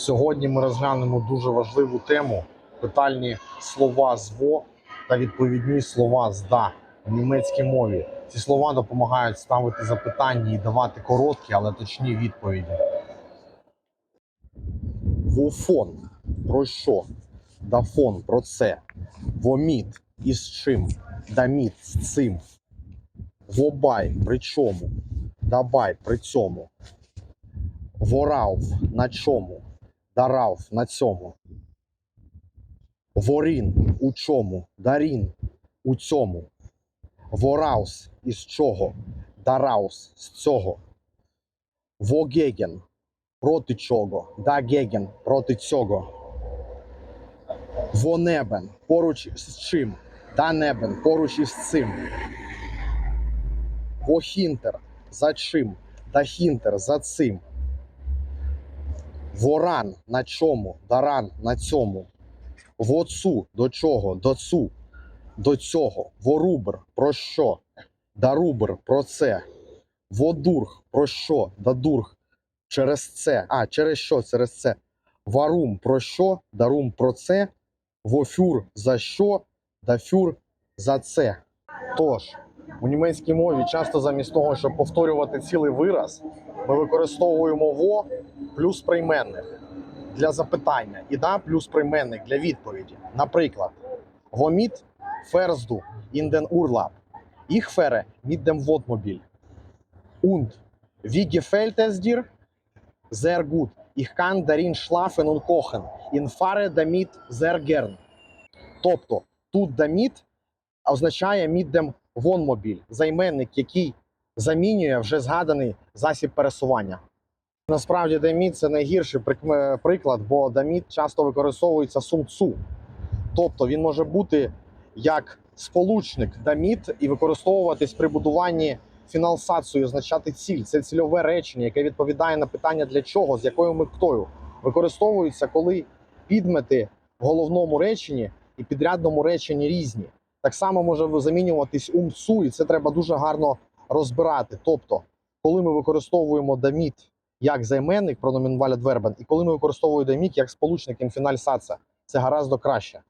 Сьогодні ми розглянемо дуже важливу тему: питальні слова з «во» та відповідні слова з «да» в німецькій мові. Ці слова допомагають ставити запитання і давати короткі, але точні відповіді. Вуфон про що? Дафон про це. Воміт із чим? Даміт з цим. Вобай при чому? Дабай при цьому. Ворауф на чому? Дарауф на цьому. Ворін у чому? Дарін у цьому. Вораус із чого? Дараус з цього. Вогеген проти чого? Дагеген проти цього. Вонебен поруч з чим? Данебен поруч із цим. Вохінтер за чим? Дахінтер за цим. Воран на чому? Даран на цьому. Воцу до чого? До цу. До цього. Ворубр про що? Дарубр про це. Водург про що? Дадург через це. А, через що? Через це. Варум про що? Дарум про це. Вофюр за що? Дафюр за це. Тож, у німецькій мові часто замість того, щоб повторювати цілий вираз, ми використовуємо во плюс прийменник для запитання і да плюс прийменник для відповіді. Наприклад, воміт ферзду in. Ich fahre mit dem Wohnmobil. Und wie gefällt es dir? Sehr gut. Ich kann darin schlafen und kochen. Ich fahre damit sehr gern. Тобто тут damit означає dem Wohnmobil, займенник, який замінює вже згаданий засіб пересування. Насправді даміт це найгірший прик- приклад, бо даміт часто використовується сумцу. Тобто він може бути як сполучник даміт і використовуватись при будуванні фіналсацію, означати ціль. Це цільове речення, яке відповідає на питання для чого, з якою метою. Використовується, коли підмети в головному реченні і підрядному реченні різні. Так само може замінюватись умцу, і це треба дуже гарно розбирати. Тобто, коли ми використовуємо даміт як займенник прономінваля двербен, і коли ми використовуємо демік як сполучник інфінальсація, це гаразд краще.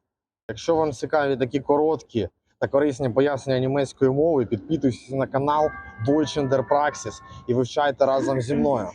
Якщо вам цікаві такі короткі та корисні пояснення німецької мови, підписуйтесь на канал Deutschen der Praxis і вивчайте разом зі мною.